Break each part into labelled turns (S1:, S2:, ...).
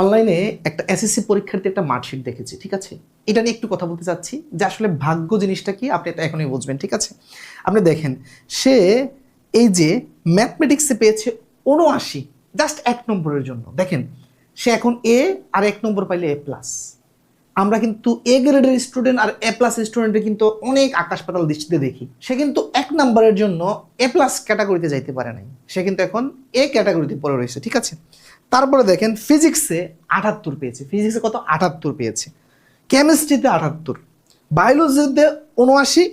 S1: অনলাইনে একটা এসএসসি পরীক্ষার্থী একটা মার্কশিট দেখেছি, ঠিক আছে? এটা নিয়ে একটু কথা বলতে চাচ্ছি যে আসলে ভাগ্য জিনিসটা কি? আপনি এটা এখনই বুঝবেন, ঠিক আছে? আপনি দেখেন, সে এই যে ম্যাথমেটিক্সে পেয়েছে উনআশি জাস্ট এক নম্বরের জন্য। দেখেন, সে এখন এ আর এক নম্বর পাইলে এ প্লাস আমরা কিন্তু এ গ্রেডের স্টুডেন্ট আর এ প্লাস স্টুডেন্টের কিন্তু অনেক আকাশ পাতাল দৃষ্টিতে দেখি। সে কিন্তু এক নম্বরের জন্য এ প্লাস ক্যাটাগরিতে যাইতে পারে নাই। সে কিন্তু এখন এ ক্যাটাগরিতে পড়ে রয়েছে, ঠিক আছে? তারপরে দেখেন ফিজিক্সে আটাত্তর পেয়েছে। ফিজিক্সে কত? আটাত্তর পেয়েছে। কেমিস্ট্রিতে আটাত্তর। বায়োলজিতে উনআশি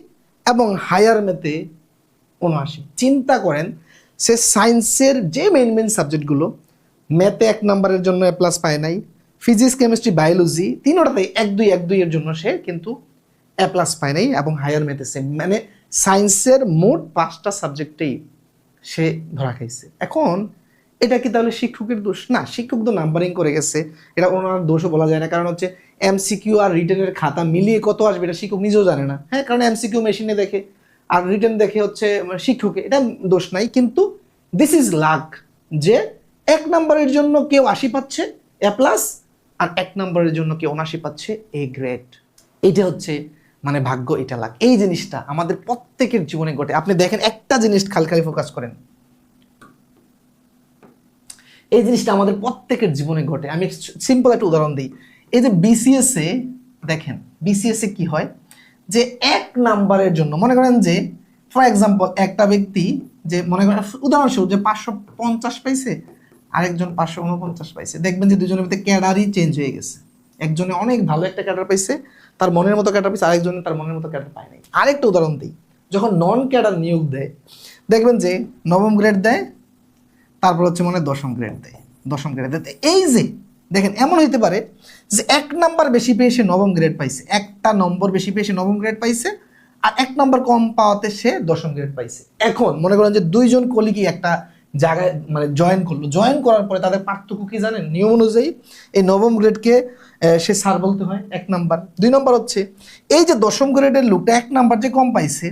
S1: এবং হায়ার মেতে উনআশি চিন্তা করেন, সে সায়েন্সের যে মেন মেন সাবজেক্টগুলো ম্যাথে এক নম্বরের জন্য এ প্লাস পায় নাই ফিজিক্স কেমিস্ট্রি বায়োলজি তিনোটাতেই এক দুই, এক দুইয়ের জন্য সে কিন্তু এ প্লাস পায় নাই এবং হায়ার ম্যাথে সেম মানে সায়েন্সের মোট পাঁচটা সাবজেক্টেই সে ধরা খাইছে। এখন এটা কি তাহলে শিক্ষকের দোষ? না, শিক্ষক তো নাম্বারিং করে গেছে। এটা ওনার দোষও বলা যায় না। কারণ হচ্ছে এমসিকিউ আর রিটেনের খাতা মিলিয়ে কত আসবে এটা শিক্ষক নিজেও জানে না। হ্যাঁ কারণ এমসিকিউ মেশিনে দেখে। আর রিটেন দেখে হচ্ছে মানে শিক্ষকে এটা দোষ নাই। কিন্তু দিস ইজ লাক যে এক নম্বরের জন্য কেউ আশি পাচ্ছে এ প্লাস আর এক নম্বরের জন্য কেউ উনাশি পাচ্ছে এ গ্রেড এটা হচ্ছে মানে ভাগ্য, এটা লাক এই জিনিসটা আমাদের প্রত্যেকের জীবনে ঘটে। আপনি দেখেন একটা জিনিস খালি খালি ফোকাস করেন। এই জিনিসটা আমাদের প্রত্যেকের জীবনে ঘটে। আমি সিম্পল একটা উদাহরণ দিই। এই যে বিসিএস দেখেন বিসিএস কি হয়? যে এক নাম্বারের জন্য, মনে করেন যে ফর এক্সাম্পল একটা ব্যক্তি যে, মনে করেন, উদাহরণস্বরূপ যে পাঁচশো পঞ্চাশ পাইছে, আরেকজন পাঁচশো উনপঞ্চাশ পাইছে। দেখবেন যে দুজনের ভিতরে ক্যাডারই চেঞ্জ হয়ে গেছে। একজনে অনেক ভালো একটা ক্যাডার পাইছে, তার মনের মতো ক্যাডার পাইছে, আরেকজনে তার মনের মতো ক্যাডার পায় নাই। আরেকটা উদাহরণ দিই। যখন নন ক্যাডার নিয়োগ দেয়, দেখবেন যে নবম গ্রেড দেয় তারপর হচ্ছে মনে দশম গ্রেড দেয়। দশম গ্রেড দেয়। এই যে, দেখেন, এমন হইতে পারে যে এক নাম্বার বেশি পেয়ে সে নবম গ্রেড পাইছে। একটা নম্বর বেশি পেয়ে সে নবম গ্রেড পাইছে আর এক নম্বর কম পাওয়াতে সে দশম গ্রেড পাইছে। এখন মনে করেন যে দুইজন কলিগই একটা জায়গায় মানে জয়েন করল। জয়েন করার পরে তাদের পার্থক্য কি জানেন? নিয়ম অনুযায়ী এই নবম গ্রেডকে সে স্যার বলতে হয় এক নাম্বার দুই নম্বর হচ্ছে, এই যে দশম গ্রেডের লোকটা এক নাম্বার যে কম পাইছে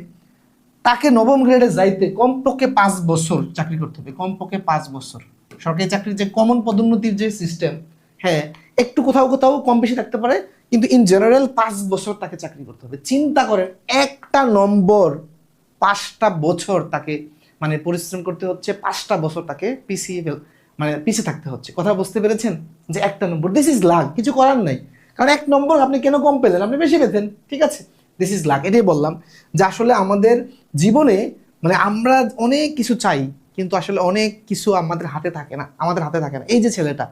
S1: তাকে নবম গ্রেডে যাইতে কমপক্ষে পাঁচ বছর চাকরি করতে হবে, কমপক্ষে পাঁচ বছর। সরকারি চাকরির যে কমন পদোন্নতির যে সিস্টেম হ্যাঁ একটু কোথাও কোথাও কম বেশি থাকতে পারে, কিন্তু ইন জেনারেল পাঁচ বছর তাকে চাকরি করতে হবে। চিন্তা করেন, একটা নম্বর পাঁচটা বছর তাকে মানে পরিশ্রম করতে হচ্ছে, পাঁচটা বছর তাকে পিছিয়ে মানে পিছিয়ে থাকতে হচ্ছে। কথা বুঝতে পেরেছেন? যে একটা নম্বর দিস ইজ লাক কিছু করার নাই। কারণ এক নম্বর আপনি কেন কম পেলেন? আপনি বেশি পেতেন, ঠিক আছে? দিস ইজ লাক এটাই বললাম যে আসলে আমাদের জীবনে মানে আমরা অনেক কিছু চাই, কিন্তু আসলে অনেক কিছু আমাদের হাতে থাকে না, আমাদের হাতে থাকে না। এই যে ছেলেটা,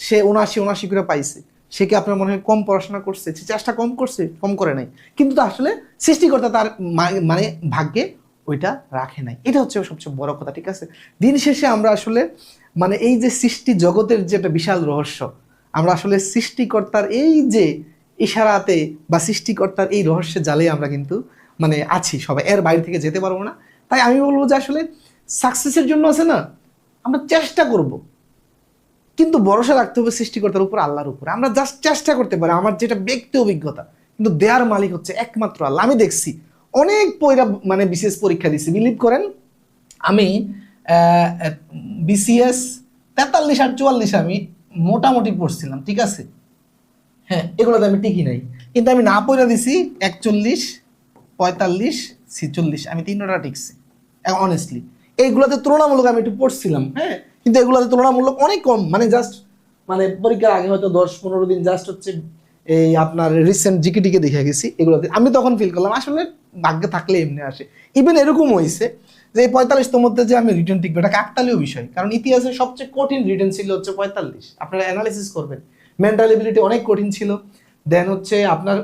S1: সে উনাশি উনাশি করে পাইছে। সে কি আপনার মনে হয় কম পড়াশোনা করছে? সে চেষ্টা কম করছে, কম করে নাই। কিন্তু আসলে সৃষ্টিকর্তা তার মানে ভাগ্যে ওইটা রাখে নাই। এটা হচ্ছে সবচেয়ে বড় কথা, ঠিক আছে? দিন শেষে আমরা আসলে মানে এই যে সৃষ্টি জগতের যে একটা বিশাল রহস্য, আমরা আসলে সৃষ্টিকর্তার এই যে ইশারাতে বা সৃষ্টিকর্তার এই রহস্যের জালে আমরা কিন্তু মানে আছি সবাই। এর বাইরে থেকে যেতে পারব না। তাই আমি বলব যে আসলে সাকসেসের জন্য আছে না, আমরা চেষ্টা করব। কিন্তু ভরসা রাখতে হবে সৃষ্টিকর্তার উপর, আল্লাহর উপর। আমরা জাস্ট চেষ্টা করতে পারি, আমার যেটা ব্যক্তি অভিজ্ঞতা। কিন্তু দেয়ার মালিক হচ্ছে একমাত্র আল্লাহ। আমি দেখছি, অনেক পয়রা মানে বিশেষ পরীক্ষা দিছি। বিলিভ করেন, আমি বিসিএস তেতাল্লিশ আর চুয়াল্লিশ আমি মোটামুটি পড়ছিলাম, ঠিক আছে? হ্যাঁ এগুলোতে আমি টিকি নাই। কিন্তু আমি না পড়ে দিছি একচল্লিশ, পঁয়তাল্লিশ, ছিচল্লিশ, আমি তিনটা টিকছি অনেস্টলি এইগুলোতে তুলনামূলক আমি একটু পড়ছিলাম হ্যাঁ কিন্তু এগুলোতে তুলনামূলক অনেক কম মানে জাস্ট মানে পরীক্ষার আগে হয়তো দশ পনেরো দিন জাস্ট হচ্ছে এই আপনার রিসেন্ট জিকে টিকে দেখে গেছি, এগুলোতে। আমি তখন ফিল করলাম, আসলে ভাগ্যে থাকলে এমনি আসে। ইভেন এরকম হয়েছে যে এই পঁয়তাল্লিশতম মধ্যে যে আমি রিটার্ন টিকবো, এটা কাকতালীয় বিষয়, কারণ ইতিহাসের সবচেয়ে কঠিন রিটার্ন ছিল হচ্ছে পঁয়তাল্লিশ। আপনারা অ্যানালিসিস করবেন। মেন্টাল এবিলিটি অনেক কঠিন ছিল। দেন হচ্ছে আপনার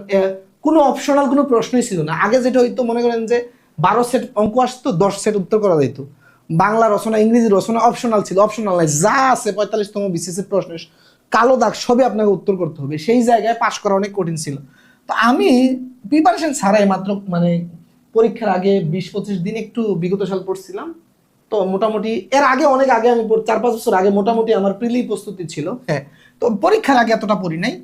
S1: কোনো অপশনাল কোনো প্রশ্নই ছিল না। আগে যেটা হইতো, মনে করেন যে, বারো সেট অঙ্ক আসতো, দশ সেট উত্তর করা যেত বাংলা রচনা, ইংরেজি রচনা অপশনাল ছিল অপশনাল নাই। যা আছে পঁয়তাল্লিশতম বিসিএসের প্রশ্ন কালো দাগ সবই আপনাকে উত্তর করতে হবে। সেই জায়গায় পাশ করা অনেক কঠিন ছিল। তো আমি প্রিপারেশন ছাড়াই মাত্র মানে পরীক্ষার আগে বিশ পঁচিশ দিন একটু বিগত সাল পড়ছিলাম। তো মোটামুটি এর আগে, অনেক আগে আমি চার পাঁচ বছর আগে মোটামুটি আমার প্রিলি প্রস্তুতি ছিল। হ্যাঁ। তো পরীক্ষার আগে এতটা পড়ি নাই,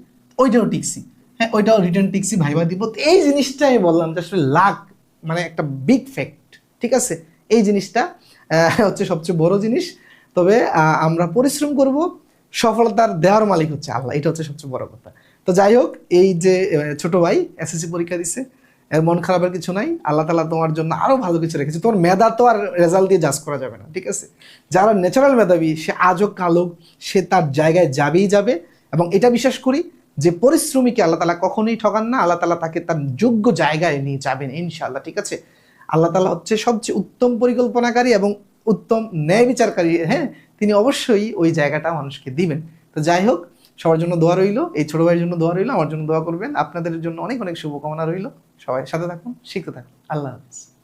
S1: ওইটাও টিকছি হ্যাঁ ওইটাও রিটার্ন টিকছি ভাইবা দিব। এই জিনিসটাই বললাম যে আসলে লাখ মানে একটা বিগ ফ্যাক্ট ঠিক আছে? এই জিনিসটা হচ্ছে সবচেয়ে বড় জিনিস। তবে আমরা পরিশ্রম করব, সফলতার দেওয়ার মালিক হচ্ছে আল্লাহ, এটা হচ্ছে সবচেয়ে বড় কথা। তো যাই হোক, এই যে ছোট ভাই এসএসসি পরীক্ষা দিছে এর মন খারাপের কিছু নাই, আল্লাহ তালা তোমার জন্য আরও ভালো কিছু রেখেছে। তোমার মেধা তো আর রেজাল্ট দিয়ে জাজ করা যাবে না, ঠিক আছে? যারা ন্যাচারাল মেধাবী, সে আজও কালো, সে তার জায়গায় যাবেই যাবে এবং এটা বিশ্বাস করি যে পরিশ্রমীকে আল্লাহ তালা কখনোই ঠকান না, আল্লাহ তালা তাকে তার যোগ্য জায়গায় নিয়ে যাবেন ইনশাআল্লাহ, ঠিক আছে? আল্লাহ তালা হচ্ছে সবচেয়ে উত্তম পরিকল্পনাকারী এবং উত্তম ন্যায় বিচারকারী হ্যাঁ? তিনি অবশ্যই ওই জায়গাটা মানুষকে দিবেন। তো যাই হোক সবার জন্য দোয়া রইল, এই ছোট ভাইয়ের জন্য দোয়া রইল, আমার জন্য দোয়া করবেন। আপনাদের জন্য অনেক অনেক শুভকামনা রইল। সবাই সাথে থাকুন, শিখতে থাকুন। আল্লাহ হাফিজ।